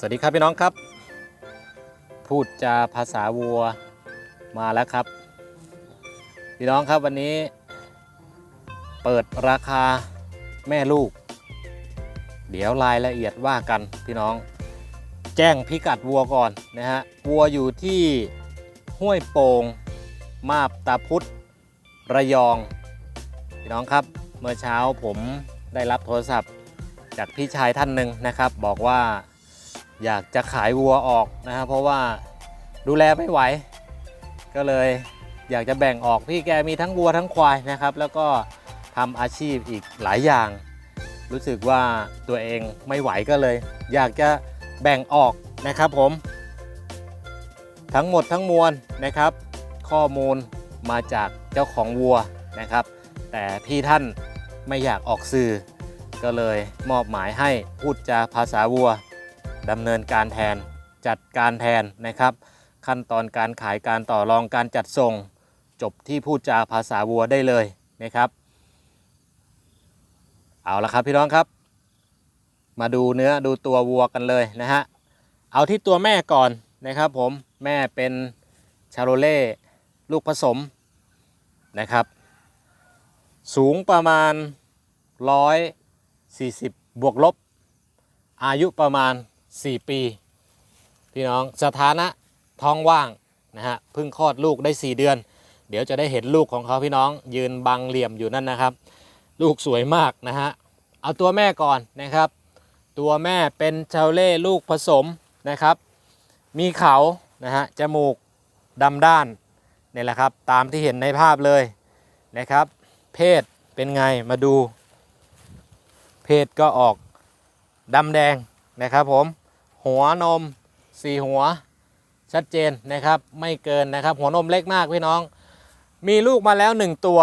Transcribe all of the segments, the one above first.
สวัสดีครับพี่น้องครับ พูดจาภาษาวัวมาแล้วครับ พี่น้องครับวันนี้ เปิดราคาแม่ลูก เดี๋ยวรายละเอียดว่ากันพี่น้อง แจ้งพิกัดวัวก่อนนะฮะวัวอยู่ที่ห้วยโป่งมาบตาพุธระยอง พี่น้องครับเมื่อเช้าผมได้รับโทรศัพท์ จากพี่ชายท่านหนึ่งนะครับ บอกว่า อยากจะขายวัวออกนะครับเพราะว่าดูแลไม่ไหว ก็เลยอยากจะแบ่งออกพี่แกมีทั้งวัวทั้งควายนะครับ แล้วก็ทำอาชีพอีกหลายอย่าง รู้สึกว่าตัวเองไม่ไหวก็เลย อยากจะแบ่งออกนะครับผม ทั้งหมดทั้งมวลนะครับ ข้อมูลมาจากเจ้าของวัวนะครับ แต่พี่ท่านไม่อยากออกสื่อ ก็เลยมอบหมายให้พูดจาภาษาวัว ดำเนินการแทนจัดการแทนนะครับ ขั้นตอนการขายการต่อรองการจัดส่ง จบที่พูดจาภาษาวัวได้เลยนะครับ เอาละครับพี่น้องครับ มาดูเนื้อดูตัววัวกันเลยนะฮะเอาที่ตัวแม่ก่อนนะครับผมแม่เป็นชาโรเล่ลูกผสมนะครับ สูงประมาณร้อย40 บวกลบ อายุประมาณ 4 ปี พี่น้องสถานะท้องว่างนะฮะเพิ่งคลอดลูกได้ 4 เดือน เดี๋ยวจะได้เห็นลูกของเขาพี่น้อง ยืนบังเหลี่ยมอยู่นั่นนะครับ ลูกสวยมากนะฮะเอาตัวแม่ก่อนนะครับ ตัวแม่เป็นชาวเล่ลูกผสมนะครับ มีเขานะฮะจมูกดำด้านนี่แหละครับ ตามที่เห็นในภาพเลยนะครับ เพศเป็นไงมาดู เพศก็ออกดำแดง นะครับผมหัวนมสี่หัวชัดเจนนะครับไม่เกินนะครับ หัวนมเล็กมากพี่น้อง มีลูกมาแล้วหนึ่งตัว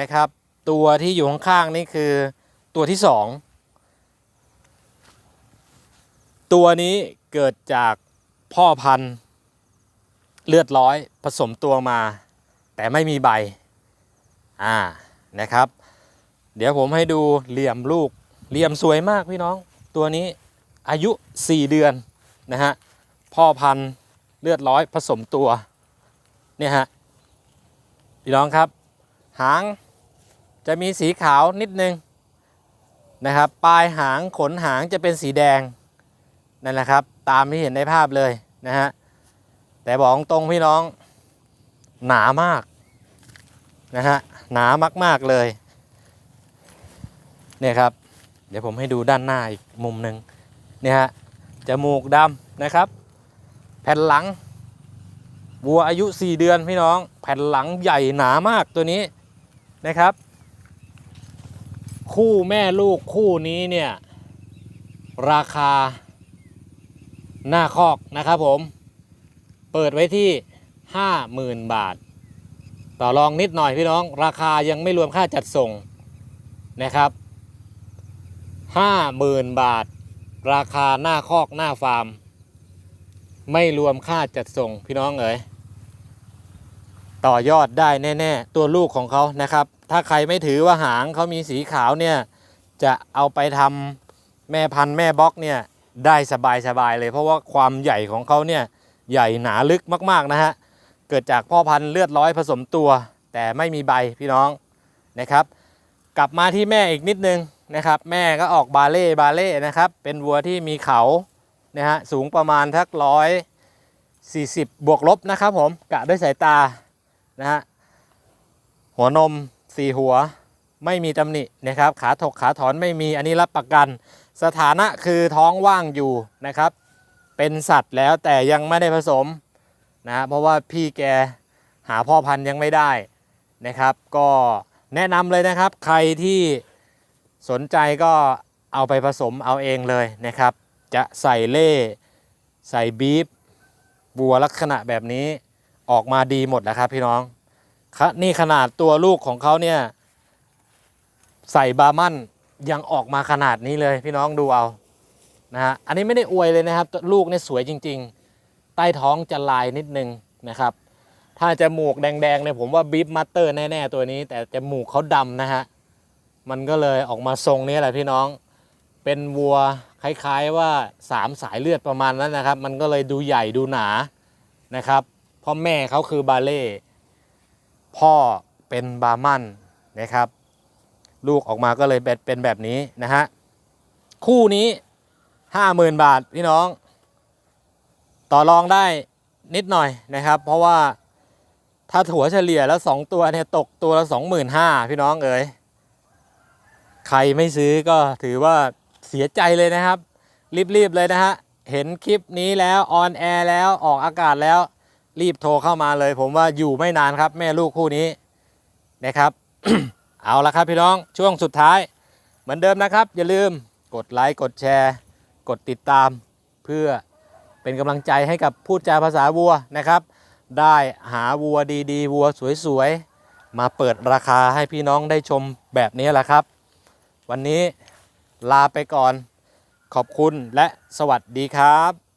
นะครับ ตัวที่อยู่ข้างๆนี่คือตัวที่สองตัวนี้เกิดจากพ่อพันธุ์เลือดร้อยผสมตัวมา แต่ไม่มีใบอ่านะครับ เดี๋ยวผมให้ดูเหลี่ยมลูกเหลี่ยมสวยมากพี่น้องตัวนี้ อายุ 4 เดือนนะฮะพ่อพันธุ์เลือดร้อยผสมตัวเนี่ยฮะพี่น้องครับ หางจะมีสีขาวนิดนึงนะครับปลายหางขนหางจะเป็นสีแดงนั่นแหละครับ ตามที่เห็นในภาพเลยนะฮะแต่บอกตรงพี่น้องหนามากนะฮะหนามาก ๆ เลยเนี่ยครับ เดี๋ยวผมให้ดูด้านหน้าอีกมุมหนึ่ง เนี่ยฮะจมูกดำนะครับ แผ่นหลังวัวอายุ 4 เดือนพี่น้อง แผ่นหลังใหญ่หนามากตัวนี้นะครับ คู่แม่ลูกคู่นี้เนี่ยราคาหน้าคอกนะครับผม เปิดไว้ที่ 50,000 บาท ต่อรองนิดหน่อยพี่น้อง ราคายังไม่รวมค่าจัดส่งนะครับ 50,000 บาท ราคาหน้าคอกหน้าฟาร์ม ไม่รวมค่าจัดส่งพี่น้องเอ๋ยต่อยอดได้แน่ๆ ตัวลูกของเขานะครับ ถ้าใครไม่ถือว่าหางเขามีสีขาวเนี่ย จะเอาไปทำแม่พันธุ์แม่บล็อกเนี่ยได้สบายๆเลย เพราะว่าความใหญ่ของเขาเนี่ยใหญ่หนาลึกมากๆนะฮะ เกิดจากพ่อพันธุ์เลือดร้อยผสมตัว แต่ไม่มีใบพี่น้องนะครับ กลับมาที่แม่อีกนิดนึง นะครับ แม่ก็ออกบาเล่บาเล่นะครับ เป็นวัวที่มีเขานะฮะสูงประมาณทักร้อยสี่สิบบวกลบนะครับผมกะด้วยสายตานะฮะหัวนมสี่หัวไม่มีตำหนินะครับ ขาถกขาถอนไม่มีอันนี้รับประกัน สถานะคือท้องว่างอยู่นะครับ เป็นสัตว์แล้วแต่ยังไม่ได้ผสมนะเพราะว่าพี่แกหาพ่อพันธุ์ยังไม่ได้นะครับ ก็แนะนำเลยนะครับใครที่ สนใจก็เอาไปผสมเอาเองเลยนะครับ จะใส่เล่ใส่บีฟบัวลักษณะแบบนี้ออกมาดีหมดนะครับพี่น้องนี่ขนาดตัวลูกของเขาเนี่ยใส่บามันยังออกมาขนาดนี้เลยพี่น้องดูเอานะฮะอันนี้ไม่ได้อวยเลยนะครับ ลูกเนี่ยสวยจริง ๆ ใต้ท้องจะลายนิดนึงนะครับ ถ้าจมูกแดงๆเนี่ยผมว่าบีฟมัตเตอร์แน่ๆตัวนี้ แต่จมูกเขาดำนะฮะ มันก็เลยออกมาทรงนี้แหละพี่น้อง เป็นวัวคล้ายๆว่าสามสายเลือดประมาณนั้นนะครับ มันก็เลยดูใหญ่ดูหนานะครับเพราะแม่เขาคือบาเล่ พ่อเป็นบามันนะครับ ลูกออกมาก็เลยเป็นแบบนี้นะฮะ คู่นี้ห้าหมื่นบาทพี่น้อง ต่อรองได้นิดหน่อยนะครับ เพราะว่าถ้าถั่วเฉลี่ยแล้ว2ตัวเนี่ยตกตัวละ25,000พี่น้องเอ๋ย ใครไม่ซื้อก็ถือว่าเสียใจเลยนะครับ รีบๆเลยนะฮะ เห็นคลิปนี้แล้วออนแอร์แล้วออกอากาศแล้ว รีบโทรเข้ามาเลย ผมว่าอยู่ไม่นานครับ แม่ลูกคู่นี้นะครับ เอาละครับพี่น้องช่วงสุดท้าย เหมือนเดิมนะครับ อย่าลืมกดไลค์กดแชร์ กดติดตาม เพื่อเป็นกำลังใจให้กับพูดจาภาษาวัวนะครับ ได้หาวัวดีๆ วัวสวยๆ มาเปิดราคาให้พี่น้องได้ชมแบบนี้แหละครับ วันนี้ลาไปก่อนขอบคุณและสวัสดีครับ